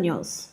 News.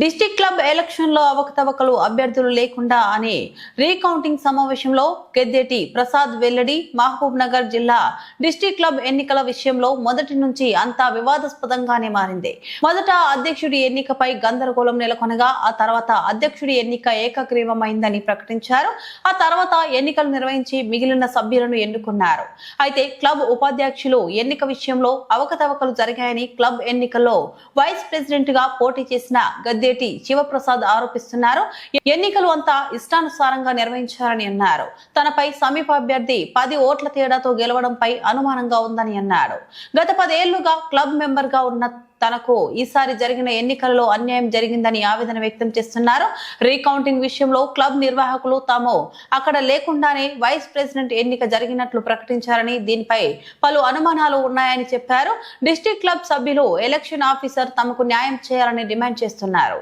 District club ఎలక్షన్లో అవకతవకలు అభ్యర్థులు లేకుండా అనే రీకౌంటింగ్ సమావేశంలో గెద్దెటి ప్రసాద్ వెల్లడి మహబూబ్ నగర్ జిల్లా డిస్టిక్ క్లబ్ ఎన్నికల విషయంలో మొదటి నుంచి అంతా వివాదాస్పదంగానే మారింది. మొదట అధ్యక్షుడి ఎన్నికపై గందరగోళం నెలకొనగా ఆ తర్వాత అధ్యక్షుడి ఎన్నిక ఏకగ్రీవమైందని ప్రకటించారు. ఆ తర్వాత ఎన్నికలు నిర్వహించి మిగిలిన సభ్యులను ఎన్నుకున్నారు. అయితే క్లబ్ ఉపాధ్యక్షులు ఎన్నిక విషయంలో అవకతవకలు జరిగాయని క్లబ్ ఎన్నికల్లో వైస్ ప్రెసిడెంట్గా పోటీ చేసిన గద్దె గద్దేటి శివప్రసాద్ ఆరోపిస్తున్నారు. ఎన్నికలు అంతా ఇష్టానుసారంగా నిర్వహించారని అన్నారు. తనపై సమీప అభ్యర్థి పది ఓట్ల తేడాతో గెలవడంపై అనుమానంగా ఉందని అన్నాడు గత పదేళ్ళుగా క్లబ్ మెంబర్గా ఉన్న తనకు ఈసారి జరిగిన ఎన్నికలలో అన్యాయం జరిగిందని ఆవేదన వ్యక్తం చేస్తున్నారు. రీకౌంటింగ్ విషయంలో క్లబ్ నిర్వాహకులు తాము అక్కడ లేకుండానే వైస్ ప్రెసిడెంట్ ఎన్నిక జరిగినట్లు ప్రకటించారని దీనిపై పలు అనుమానాలు ఉన్నాయని చెప్పారు. డిస్టిక్ క్లబ్ సభ్యులు ఎలక్షన్ ఆఫీసర్ తమకు న్యాయం చేయాలని డిమాండ్ చేస్తున్నారు.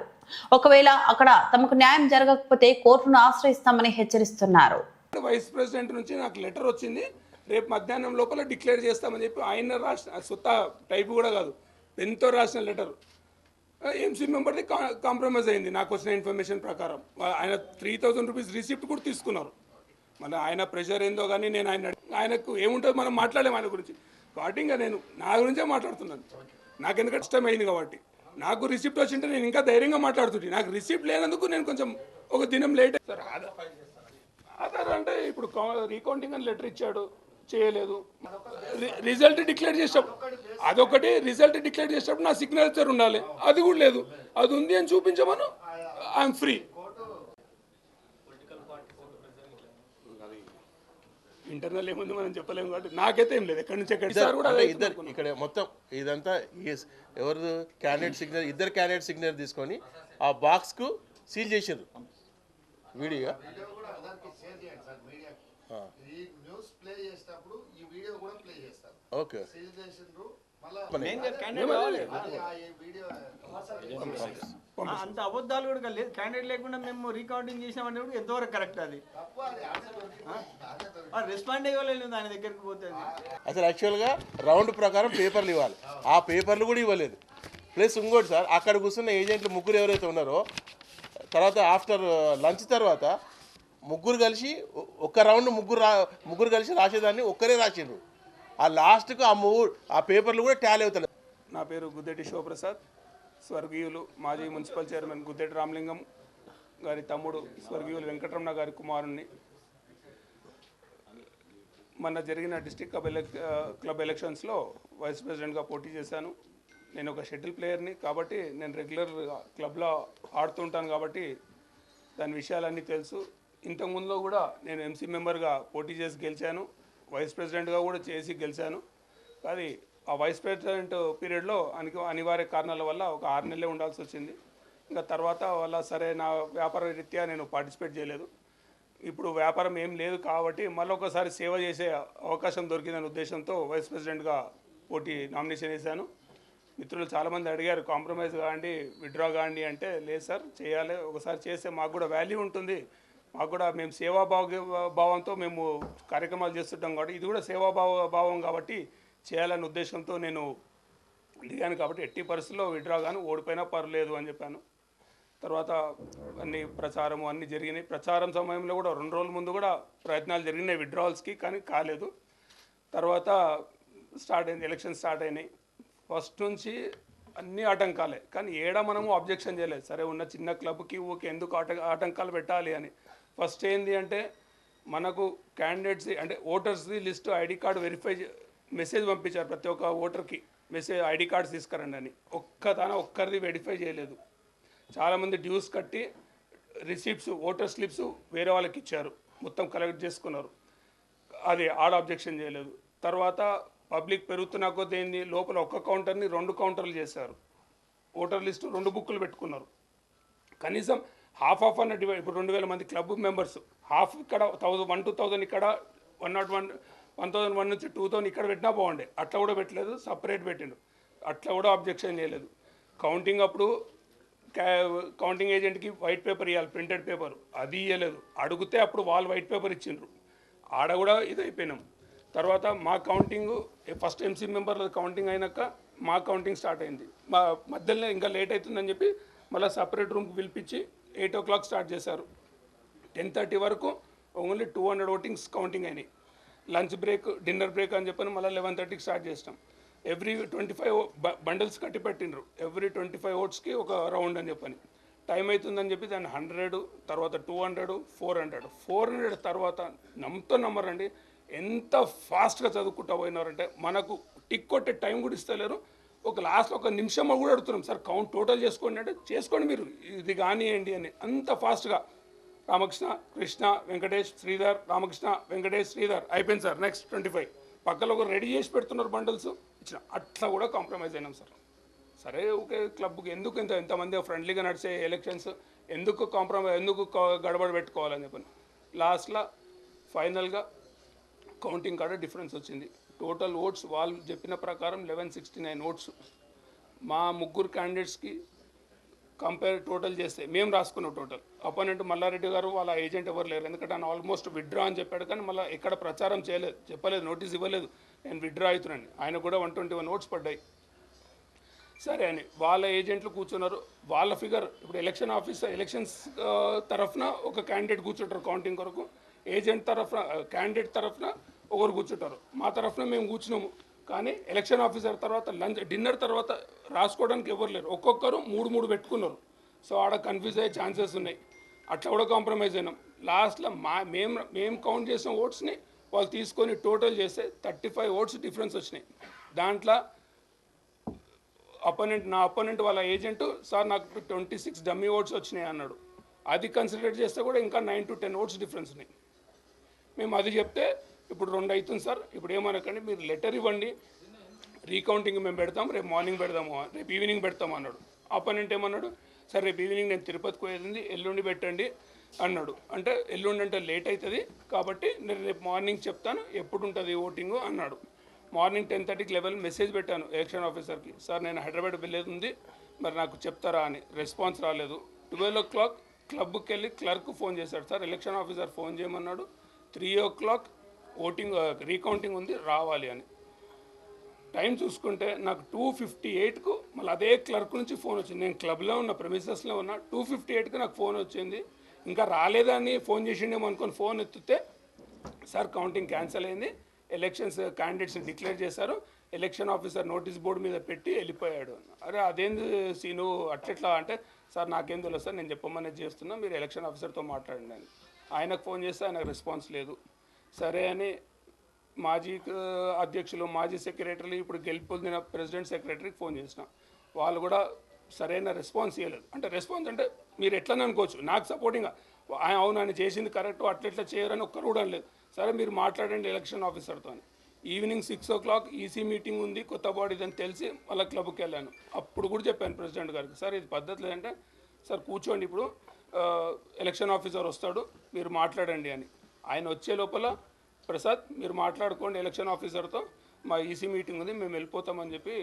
ఒకవేళ అక్కడ తమకు న్యాయం జరగకపోతే కోర్టును ఆశ్రయిస్తామని హెచ్చరిస్తున్నారు. వైస్ ప్రెసిడెంట్ నుంచి నాకు లెటర్ వచ్చింది. రేపు మధ్యాహ్నం లోపల డిక్లేర్ చేస్తామని చెప్పి ఆయన రాష్ట్ర సొత్త టైప్ కూడా కాదు. పెన్తో రాసిన లెటర్. ఎంసీ మెంబర్ది కాంప్రమైజ్ అయింది. నాకు వచ్చిన ఇన్ఫర్మేషన్ ప్రకారం. ఆయన త్రీ థౌజండ్ రూపీస్ రిసిప్ట్ కూడా తీసుకున్నారు. మళ్ళీ ఆయన ప్రెషర్ ఏందో కానీ నేను ఆయన ఆయనకు ఏముంటుందో మనం మాట్లాడలేము ఆయన గురించి. కాబట్టి ఇంకా నేను నా గురించే మాట్లాడుతున్నాను. నాకు ఎందుకంటే ఇష్టమైంది కాబట్టి. నాకు రిసిప్ట్ వచ్చింటే నేను ఇంకా ధైర్యంగా మాట్లాడుతుంటే. నాకు రిసిప్ట్ లేనందుకు నేను కొంచెం ఒక దినం లేట్ సార్ ఆధార్ ఆధార్ అంటే ఇప్పుడు రీకౌంటింగ్ అని లెటర్ ఇచ్చాడు. చేయలేదు. రిజల్ట్ డిక్లేర్ చేసేటప్పుడు అదొకటి రిజల్ట్ డిక్లేర్ చేసేటప్పుడు నా సిగ్నేచర్ ఉండాలి. అది కూడా లేదు. అది ఉంది అని చూపించమను. I'm free. ఇంటర్నల్ ఏముంది మనం చెప్పలేము కాబట్టి నాకైతే ఏం లేదు. ఎక్కడి నుంచి ఎక్కడి ఇద్దరు ఇక్కడ మొత్తం ఇదంతా ఎవరు క్యాండిడేట్ సిగ్నర్ ఇద్దరు క్యాండిడేట్ సిగ్నర్ తీసుకొని ఆ బాక్స్కు సీల్ చేసారు వీడియో. ప్లే చేసేటప్పుడు ఈ వీడియో కూడా ప్లే చేస్తారు. ఓకే సీల్ చేసిండ్రు అంత అబద్ధాలు కూడా లేదు క్యాండిడేట్ లేకుండా మేము రీకౌంటింగ్ చేసినామంటే కూడా ఎంతవరకు కరెక్ట్ అది? తప్పు అది ఆన్సర్ రెస్పాండ్ ఇవ్వలేదు ఆయన దగ్గరికి పోతే అసలు యాక్చువల్గా రౌండ్ ప్రకారం పేపర్లు ఇవ్వాలి. ఆ పేపర్లు కూడా ఇవ్వలేదు. ప్లస్ ఇంకోటి సార్ అక్కడ కూర్చున్న ఏజెంట్లు ముగ్గురు ఎవరైతే ఉన్నారో తర్వాత ఆఫ్టర్ లంచ్ తర్వాత ముగ్గురు కలిసి ఒక రౌండ్ ముగ్గురు రా ముగ్గురు కలిసి రాసేదాన్ని ఒక్కరే రాసిండ్రు. ఆ లాస్ట్కు ఆ మూ ఆ పేపర్లు కూడా ట్యాలీ అవుతాయి నా పేరు గుద్దెటి శివప్రసాద్ స్వర్గీయులు మాజీ మున్సిపల్ చైర్మన్ గుద్దెటి రామలింగం గారి తమ్ముడు స్వర్గీయులు వెంకటరమణ గారి కుమారుణ్ణి. మొన్న జరిగిన డిస్టిక్ క్లబ్ ఎలక్ క్లబ్ ఎలక్షన్స్లో వైస్ ప్రెసిడెంట్గా పోటీ చేశాను. నేను ఒక షటిల్ ప్లేయర్ని కాబట్టి నేను రెగ్యులర్ క్లబ్లో ఆడుతుంటాను కాబట్టి దాని విషయాలన్నీ తెలుసు. ఇంతకుముందులో కూడా నేను ఎంసీ మెంబర్గా పోటీ చేసి గెలిచాను. వైస్ ప్రెసిడెంట్గా కూడా చేసి గెలిచాను. అది ఆ వైస్ ప్రెసిడెంట్ పీరియడ్లో అనికి అనివార్య కారణాల వల్ల ఒక ఆరు నెలలే ఉండాల్సి వచ్చింది. ఇంకా తర్వాత వల్ల సరే నా వ్యాపార రీత్యా నేను పార్టిసిపేట్ చేయలేదు. ఇప్పుడు వ్యాపారం ఏం లేదు కాబట్టి మళ్ళొకసారి సేవ చేసే అవకాశం దొరికిందనే ఉద్దేశంతో వైస్ ప్రెసిడెంట్గా పోటీ నామినేషన్ వేశాను. మిత్రులు చాలామంది అడిగారు కాంప్రమైజ్ కాండి విత్డ్రా కాండి అంటే లేదు సార్ చేయాలి. ఒకసారి చేస్తే మాకు కూడా వాల్యూ ఉంటుంది. మాకు కూడా మేము సేవాభావ భావంతో మేము కార్యక్రమాలు చేస్తుంటాం కాబట్టి ఇది కూడా సేవాభావ భావం కాబట్టి చేయాలనే ఉద్దేశంతో నేను దిగాను కాబట్టి ఎట్టి పరిస్థితుల్లో విత్డ్రా కానీ ఓడిపోయినా పర్లేదు అని చెప్పాను. తర్వాత అన్ని ప్రచారం అన్నీ జరిగినాయి. ప్రచారం సమయంలో కూడా రెండు రోజుల ముందు కూడా ప్రయత్నాలు జరిగినాయి విడ్రావల్స్కి కానీ కాలేదు. తర్వాత స్టార్ట్ అయింది ఎలక్షన్ స్టార్ట్ అయినాయి. ఫస్ట్ నుంచి అన్ని ఆటంకాలే. కానీ ఏడ మనము అబ్జెక్షన్ చేయలేదు. సరే ఉన్న చిన్న క్లబ్కి ఊకే ఎందుకు ఆట ఆటంకాలు పెట్టాలి అని. ఫస్ట్ ఏంది అంటే మనకు క్యాండిడేట్స్ అంటే ఓటర్స్ది list ID card verify message పంపించారు ప్రతి ఒక్క ఓటర్కి. మెసేజ్ ఐడి కార్డ్స్ తీసుకురండి అని. ఒక్క తాన ఒక్కరిది వెరిఫై చేయలేదు. చాలామంది డ్యూస్ కట్టి రిసీప్ట్స్ ఓటర్ స్లిప్స్ వేరే వాళ్ళకి ఇచ్చారు. మొత్తం కలెక్ట్ చేసుకున్నారు. అది ఆడ అబ్జెక్షన్ చేయలేదు. తర్వాత పబ్లిక్ పెరుగుతున్న కొద్దీ ఏంది లోపల ఒక్క కౌంటర్ని రెండు కౌంటర్లు చేశారు. ఓటర్ లిస్టు రెండు బుక్కులు పెట్టుకున్నారు. కనీసం హాఫ్ ఆఫ్ అన్న డివైడ్ ఇప్పుడు రెండు వేల మంది క్లబ్ మెంబర్స్. హాఫ్ ఇక్కడ థౌజండ్ వన్ టూ థౌజండ్ ఇక్కడ one not one one thousand one నుంచి టూ థౌజండ్ ఇక్కడ పెట్టినా బాగుండే. అట్లా కూడా పెట్టలేదు సపరేట్ పెట్టిండు. అట్లా కూడా అబ్జెక్షన్ చేయలేదు. కౌంటింగ్ అప్పుడు కౌంటింగ్ ఏజెంట్కి వైట్ పేపర్ ఇవ్వాలి ప్రింటెడ్ పేపర్. అది ఇవ్వలేదు అడిగితే అప్పుడు వాళ్ళు వైట్ పేపర్ ఇచ్చిండ్రు. ఆడ కూడా ఇదైపోయినాం. అయిపోయినాం తర్వాత మా కౌంటింగ్ ఫస్ట్ ఎంసీ మెంబర్ల కౌంటింగ్ అయినాక మా కౌంటింగ్ స్టార్ట్ అయింది. మా మధ్యలో ఇంకా లేట్ అవుతుందని చెప్పి మళ్ళీ సపరేట్ రూమ్కి పిలిపించి ఎయిట్ ఓ క్లాక్ స్టార్ట్ చేశారు. టెన్ థర్టీ వరకు only two hundred votings counting అయినాయి. లంచ్ బ్రేక్ డిన్నర్ బ్రేక్ అని చెప్పని మళ్ళీ లెవెన్ థర్టీకి స్టార్ట్ చేసినాం. ఎవ్రీ ట్వంటీ ఫైవ్ బండిల్స్ కట్టి పెట్టిండ్రు. ఎవ్రీ ట్వంటీ ఫైవ్ ఓట్స్కి ఒక రౌండ్ అని చెప్పని. టైం అవుతుందని చెప్పి దాన్ని హండ్రెడ్ తర్వాత two hundred four hundred. Four hundred తర్వాత నమ్ముతో నమ్మరండి. ఎంత ఫాస్ట్గా చదువుకుంటా పోయినారంటే మనకు టిక్ కొట్టే టైం కూడా ఇస్తలేరు. ఒక లాస్ట్ ఒక నిమిషం కూడా అడుగుతున్నాం. సార్ కౌంట్ టోటల్ చేసుకోండి. అంటే చేసుకోండి మీరు. ఇది కానివ్వండి అని. అంత ఫాస్ట్గా రామకృష్ణ కృష్ణ వెంకటేష్ శ్రీధర్ రామకృష్ణ వెంకటేష్ శ్రీధర్. అయిపోయింది సార్. నెక్స్ట్ ట్వంటీ ఫైవ్ పక్కన ఒక రెడీ చేసి పెడుతున్నారు బండల్స్ ఇచ్చిన. అట్లా కూడా కాంప్రమైజ్ అయినాం సార్. సరే ఓకే క్లబ్కి ఎందుకు ఇంత ఇంతమంది ఫ్రెండ్లీగా నడిచే ఎలక్షన్స్ ఎందుకు కాంప్రమైజ్ ఎందుకు గడబడి గడబడ పెట్టుకోవాలని చెప్పని. లాస్ట్లో ఫైనల్గా కౌంటింగ్ కాడ డిఫరెన్స్ వచ్చింది. టోటల్ ఓట్స్ వాళ్ళు చెప్పిన ప్రకారం లెవెన్ సిక్స్టీ నైన్ ఓట్స్ మా ముగ్గురు క్యాండిడేట్స్కి కంపేర్ టోటల్ చేస్తే మేము రాసుకున్నాం టోటల్ అపోనెంట్ మల్లారెడ్డి గారు వాళ్ళ ఏజెంట్ ఎవరు లేరు. ఎందుకంటే ఆయన ఆల్మోస్ట్ విత్డ్రా అని చెప్పాడు కానీ మళ్ళీ ఎక్కడ ప్రచారం చేయలేదు. చెప్పలేదు నోటీస్ ఇవ్వలేదు. నేను విత్డ్రా అవుతున్నాను. ఆయన కూడా వన్ ట్వంటీ వన్ ఓట్స్ పడ్డాయి. సరే అని వాళ్ళ ఏజెంట్లు కూర్చున్నారు. వాళ్ళ ఫిగర్ ఇప్పుడు ఎలక్షన్ ఆఫీసర్ ఎలక్షన్స్ తరఫున ఒక క్యాండిడేట్ కూర్చుంటారు కౌంటింగ్ కొరకు. ఏజెంట్ తరఫున క్యాండిడేట్ తరఫున ఒకరు కూర్చుంటారు. మా తరఫున మేము కూర్చున్నాము. కానీ ఎలక్షన్ ఆఫీసర్ తర్వాత లంచ్ డిన్నర్ తర్వాత రాసుకోవడానికి ఎవరు లేరు. ఒక్కొక్కరు మూడు మూడు పెట్టుకున్నారు. సో ఆడ కన్ఫ్యూజ్ అయ్యే ఛాన్సెస్ ఉన్నాయి. అట్లా కూడా కాంప్రమైజ్ అయినాం. లాస్ట్లో మా మేము మేము కౌంట్ చేసిన ఓట్స్ని వాళ్ళు తీసుకొని టోటల్ చేస్తే థర్టీ ఫైవ్ ఓట్స్ డిఫరెన్స్ వచ్చినాయి. దాంట్లో అపోనెంట్ నా అపోనెంట్ వాళ్ళ ఏజెంట్ సార్ నాకు ట్వంటీ సిక్స్ డమ్మీ ఓట్స్ వచ్చినాయి అన్నాడు. అది కన్సిడర్ చేస్తే కూడా ఇంకా nine to ten votes difference ఉన్నాయి. మేము అది చెప్తే ఇప్పుడు రెండు అవుతుంది సార్. ఇప్పుడు ఏమనకండి మీరు లెటర్ ఇవ్వండి. రీకౌంటింగ్ మేము పెడతాం రేపు మార్నింగ్ పెడదాము రేపు ఈవినింగ్ పెడతాం అన్నాడు. అపోనెంట్ ఏమన్నాడు సార్ రేపు ఈవినింగ్ నేను తిరుపతికి పోయేది ఎల్లుండి పెట్టండి అన్నాడు. అంటే ఎల్లుండి అంటే లేట్ అవుతుంది కాబట్టి నేను రేపు మార్నింగ్ చెప్తాను ఎప్పుడు ఉంటుంది ఓటింగ్ అన్నాడు. మార్నింగ్ టెన్ థర్టీకి లెవెల్ మెసేజ్ పెట్టాను ఎలక్షన్ ఆఫీసర్కి. సార్ నేను హైదరాబాద్ వెళ్ళేది ఉంది మరి నాకు చెప్తారా అని. రెస్పాన్స్ రాలేదు. ట్వెల్వ్ ఓ క్లాక్ క్లబ్కి వెళ్ళి క్లర్క్ ఫోన్ చేశాడు. సార్ ఎలక్షన్ ఆఫీసర్ ఫోన్ చేయమన్నాడు three o'clock voting recounting ఉంది రావాలి అని. టైం చూసుకుంటే నాకు టూ ఫిఫ్టీ ఎయిట్కు మళ్ళీ అదే క్లర్క్ నుంచి ఫోన్ వచ్చింది. నేను క్లబ్లో ఉన్న ప్రెమిసెస్లో ఉన్న టూ ఫిఫ్టీ ఎయిట్కి నాకు ఫోన్ వచ్చింది. ఇంకా రాలేదని ఫోన్ చేసిండేమో అనుకొని ఫోన్ ఎత్తితే సార్ కౌంటింగ్ క్యాన్సిల్ అయింది. ఎలక్షన్స్ క్యాండిడేట్స్ని డిక్లేర్ చేశారు. ఎలక్షన్ ఆఫీసర్ నోటీస్ బోర్డు మీద పెట్టి వెళ్ళిపోయాడు. అరే అదేంది సీను అట్లెట్లా అంటే సార్ నాకేం తెలుసు సార్ నేను చెప్పమనేది చేస్తున్నా మీరు ఎలక్షన్ ఆఫీసర్తో మాట్లాడండి ఆయనకు ఫోన్ చేస్తే ఆయనకు రెస్పాన్స్ లేదు. సరే అని మాజీ అధ్యక్షులు మాజీ సెక్రటరీలు ఇప్పుడు గెలుపొందిన ప్రెసిడెంట్ సెక్రటరీకి ఫోన్ చేసిన. వాళ్ళు కూడా సరైన రెస్పాన్స్ ఇవ్వలేదు అంటే రెస్పాన్స్ అంటే మీరు ఎట్లని అనుకోవచ్చు. నాకు సపోర్టింగ్గా. అవును ఆయన చేసింది కరెక్ట్ అట్లా ఇట్లా చేయరని ఒక్కరు కూడా లేదు సరే మీరు మాట్లాడండి election ఆఫీసర్తో evening six o'clock EC meeting ఉంది కొత్త బాడీ అని తెలిసి మళ్ళీ క్లబ్కి వెళ్ళాను. అప్పుడు కూడా చెప్పాను ప్రెసిడెంట్ గారికి సార్ ఇది పద్ధతి లేదంటే సార్ కూర్చోండి ఇప్పుడు ఎలక్షన్ ఆఫీసర్ వస్తాడు మీరు మాట్లాడండి అని. ఆయన వచ్చే లోపల ప్రసాద్ మీరు మాట్లాడుకోండి ఎలక్షన్ ఆఫీసర్తో మా ఈసీ మీటింగ్ ఉంది మేము వెళ్ళిపోతామని చెప్పి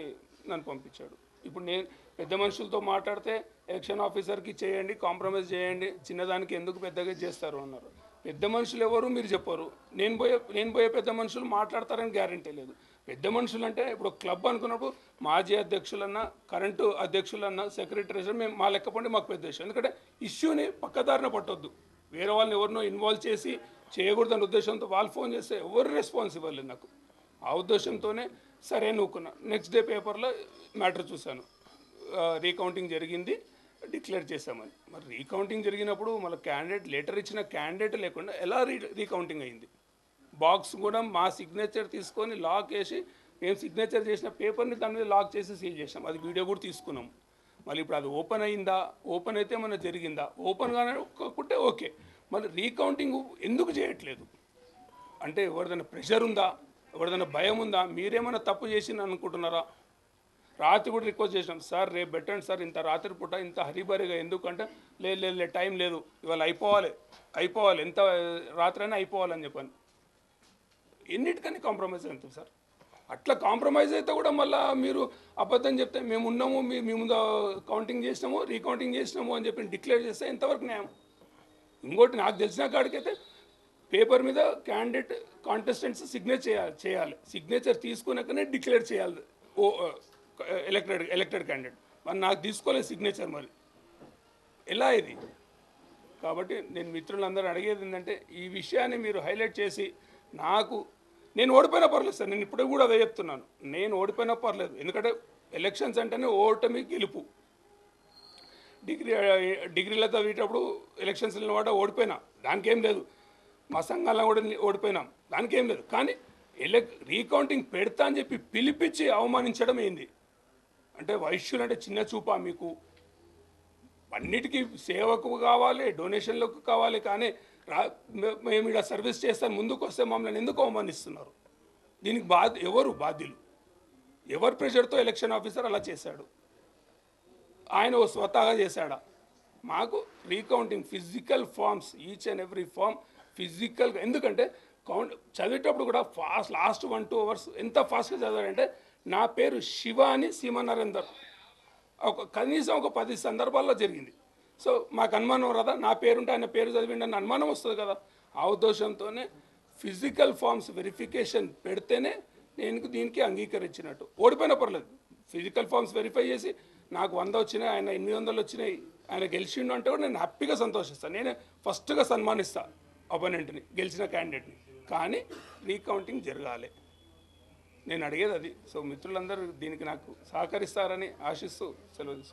నన్ను పంపించాడు. ఇప్పుడు నేను పెద్ద మనుషులతో మాట్లాడితే ఎలక్షన్ ఆఫీసర్కి చేయండి కాంప్రమైజ్ చేయండి చిన్నదానికి ఎందుకు పెద్దగా చేస్తారు? అన్నారు. పెద్ద మనుషులు ఎవరు? మీరు చెప్పరు. నేను పోయే నేను పోయే పెద్ద మనుషులు మాట్లాడతారని గ్యారంటీ లేదు. పెద్ద మనుషులు అంటే ఇప్పుడు క్లబ్ అనుకున్నప్పుడు మాజీ అధ్యక్షులన్నా కరెంటు అధ్యక్షులన్నా సెక్రటరీస్ మేము మా లెక్కపండి మాకు పెద్ద ఇష్యూ. ఎందుకంటే ఇష్యూని పక్కదారిన పట్టొద్దు. వేరే వాళ్ళని ఎవరినో ఇన్వాల్వ్ చేసి చేయకూడదన్న ఉద్దేశంతో వాళ్ళు ఫోన్ చేస్తే ఎవరు రెస్పాన్స్ ఇవ్వలేదు నాకు. ఆ ఉద్దేశంతోనే సరే నూకున్నా నెక్స్ట్ డే పేపర్లో మ్యాటర్ చూశాను. రీకౌంటింగ్ జరిగింది. డిక్లేర్ చేశామని. మరి రీకౌంటింగ్ జరిగినప్పుడు మళ్ళీ క్యాండిడేట్ లెటర్ ఇచ్చిన క్యాండిడేట్ లేకుండా ఎలా రీ రీకౌంటింగ్ అయింది? బాక్స్ కూడా మా సిగ్నేచర్ తీసుకొని లాక్ వేసి మేము సిగ్నేచర్ చేసిన పేపర్ని దాని మీద లాక్ చేసి సీల్ చేసాం అది వీడియో కూడా తీసుకున్నాం. మళ్ళీ ఇప్పుడు అది ఓపెన్ అయిందా? ఓపెన్ అయితే మన జరిగిందా? ఓపెన్ కానీ ఒక్కకుంటే ఓకే. మళ్ళీ రీకౌంటింగ్ ఎందుకు చేయట్లేదు? అంటే ఎవరిదైనా ప్రెషర్ ఉందా? ఎవరిదైనా భయం ఉందా? మీరేమైనా తప్పు చేసి అనుకుంటున్నారా? రాత్రి కూడా రిక్వెస్ట్ చేసినాం సార్ రేపు పెట్టండి సార్ ఇంత రాత్రి పూట ఇంత హరిబరిగా ఎందుకంటే లేదు లేదు లేదు టైం లేదు ఇవాళ అయిపోవాలి అయిపోవాలి ఎంత రాత్రైనా అయిపోవాలని చెప్పాను. ఎన్నిటికని కాంప్రమైజ్ అవుతుంది సార్. అట్లా కాంప్రమైజ్ అయితే కూడా మళ్ళీ మీరు అబద్ధం చెప్తే మేము ఉన్నాము మీ మీ ముందు కౌంటింగ్ చేసినాము రీకౌంటింగ్ చేసినాము అని చెప్పి డిక్లేర్ చేస్తే ఎంతవరకు న్యాయం? ఇంకోటి నాకు తెలిసిన కాడికైతే పేపర్ మీద క్యాండిడేట్ కాంటెస్టెంట్స్ సిగ్నేచర్ చేయాలి చేయాలి. సిగ్నేచర్ తీసుకున్నాకనే డిక్లేర్ చేయాలి. ఓ ఎలక్టెడ్ ఎలక్టెడ్ క్యాండిడేట్. మరి నాకు తీసుకోలేదు సిగ్నేచర్ మరి. ఎలా ఇది? కాబట్టి నేను మిత్రులందరూ అడిగేది ఏంటంటే ఈ విషయాన్ని మీరు హైలైట్ చేసి నాకు నేను ఓడిపోయినా పర్లేదు సార్ నేను ఇప్పుడే కూడా అదే చెప్తున్నాను. నేను ఓడిపోయినా పర్లేదు. ఎందుకంటే ఎలక్షన్స్ అంటేనే ఓటమి గెలుపు. డిగ్రీ డిగ్రీలతో వీటప్పుడు ఎలక్షన్స్ వాడ ఓడిపోయినా. దానికి ఏం లేదు. మా సంఘాలను కూడా ఓడిపోయినాం. దానికి ఏం లేదు. కానీ ఎలక్ రీకౌంటింగ్ పెడతా అని చెప్పి పిలిపించి అవమానించడం ఏంది? అంటే వైశ్యులు అంటే చిన్న చూపా మీకు. అన్నిటికీ సేవకు కావాలి డొనేషన్లకు కావాలి కానీ రా మేము ఇక్కడ సర్వీస్ చేస్తాను ముందుకు వస్తే మమ్మల్ని ఎందుకు అవమానిస్తున్నారు? దీనికి బాధ ఎవరు బాధ్యులు? ఎవరు ప్రెషర్తో ఎలక్షన్ ఆఫీసర్ అలా చేశాడు? ఆయన ఓ స్వతహాగా చేశాడా. మాకు recounting physical forms each and every form physical ఎందుకంటే కౌంట్ చదివేటప్పుడు కూడా fast last one two hours ఎంత ఫాస్ట్గా చదివాడంటే నా పేరు శివ అని సీమ నరేందర్ ఒక కనీసం ఒక పది సందర్భాల్లో జరిగింది. సో మాకు అనుమానం రాదా? నా పేరుంటే ఆయన పేరు చదివిండి అని అనుమానం వస్తుంది కదా. ఆ ఉద్దేశంతోనే ఫిజికల్ ఫార్మ్స్ వెరిఫికేషన్ పెడితేనే నేను దీనికి అంగీకరించినట్టు. ఓడిపోయినా పర్లేదు. ఫిజికల్ ఫార్మ్స్ వెరిఫై చేసి నాకు వంద వచ్చినాయి ఆయన ఎనిమిది వందలు వచ్చినాయి. ఆయన గెలిచిండు అంటే కూడా నేను హ్యాపీగా సంతోషిస్తాను నేను ఫస్ట్గా సన్మానిస్తాను అపోనెంట్ని గెలిచిన క్యాండిడేట్ని కానీ రీకౌంటింగ్ జరగాలి. నేను అడిగేది అది. సో మిత్రులందరూ దీనికి నాకు సహకరిస్తారని ఆశిస్తూ సెలవు తీసుకుంటాను